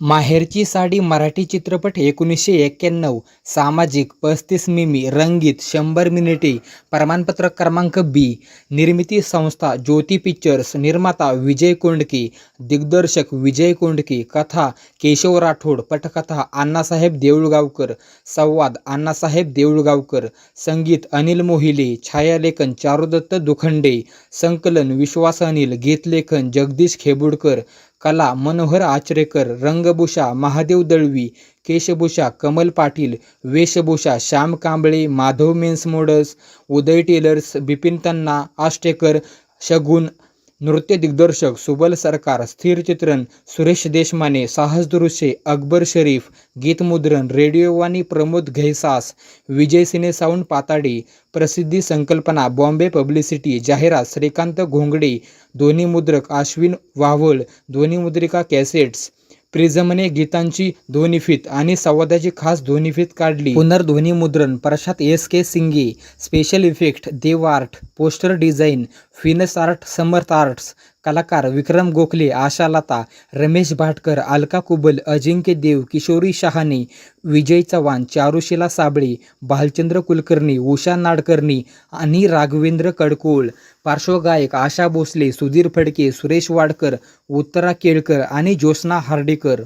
माहेरची साडी मराठी चित्रपट एकोणीसशे एक्क्याण्णव सामाजिक पस्तीस मिमी रंगीत शंभर मिनिटे प्रमाणपत्र क्रमांक बी निर्मिती संस्था ज्योती पिक्चर्स निर्माता विजय कोंडके दिग्दर्शक विजय कोंडके कथा केशव राठोड पटकथा अण्णासाहेब देऊळगावकर संवाद अण्णासाहेब देऊळगावकर संगीत अनिल मोहिले छायालेखन चारुदत्त दुखंडे संकलन विश्वास अनिल गीतलेखन जगदीश खेबुडकर कला मनोहर आचरेकर रंगभूषा महादेव दळवी केशभूषा कमल पाटील वेशभूषा Shyam Kamble Madhav men's mods Uday tailors Bipin Tanna Ashtekar Shagun नृत्य दिग्दर्शक सुबल सरकार स्थिर चित्रण सुरेश देशमाने साहस दृश्ये अकबर शरीफ गीतमुद्रण रेडिओवाणी प्रमोद घैसास विजय सिने साऊंड पाताडी प्रसिद्धी संकल्पना बॉम्बे पब्लिसिटी जाहिरात श्रीकांत घोंगडे ध्वनिमुद्रक अश्विन वाव्हळ ध्वनीमुद्रिका कॅसेट्स प्रिझमने गीतांची ध्वनिफीत आणि संवादाची खास ध्वनिफीत काढली. पुनर्ध्वनी मुद्रण Prashant S K Singe special effect Dev art poster design फिनस art Samarth arts कलाकार विक्रम गोखले आशालता रमेश भाटकर अलका कुबल अजिंक्य देव किशोरी शहाणे विजय चव्हाण चारुशिला साबळे भालचंद्र कुलकर्णी उषा नाडकर्णी आणि राघवेंद्र कडकोळ. पार्श्वगायक आशा भोसले सुधीर फडके सुरेश वाडकर उत्तरा केळकर आणि ज्योत्स्ना हार्डेकर.